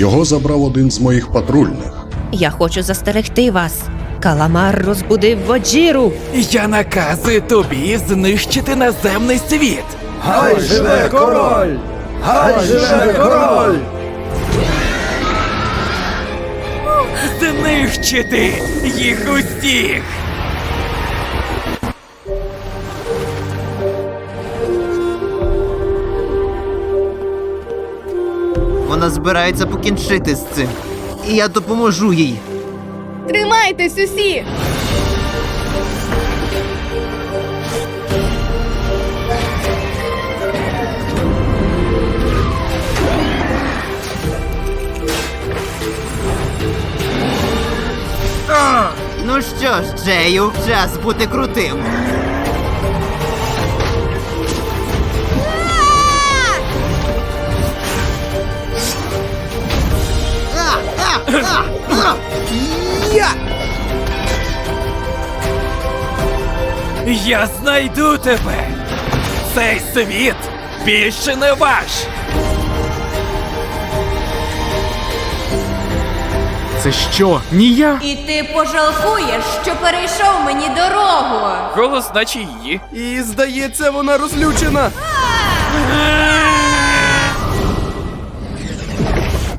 Його забрав один з моїх патрульних. Я хочу застерегти вас. Каламар розбудив Воджіру. Я наказую тобі знищити наземний світ. Хай живе король! Хай живе король! Знищити їх усіх. Вона збирається покінчити з цим. І я допоможу їй. Тримайтесь усі! Ну що ж, Джею, час бути крутим. Я! Я знайду тебе. Цей світ більше не ваш. Це що? Ні я? І ти пожалкуєш, що перейшов мені дорогу. Голос наче її. І здається, вона розлючена. А!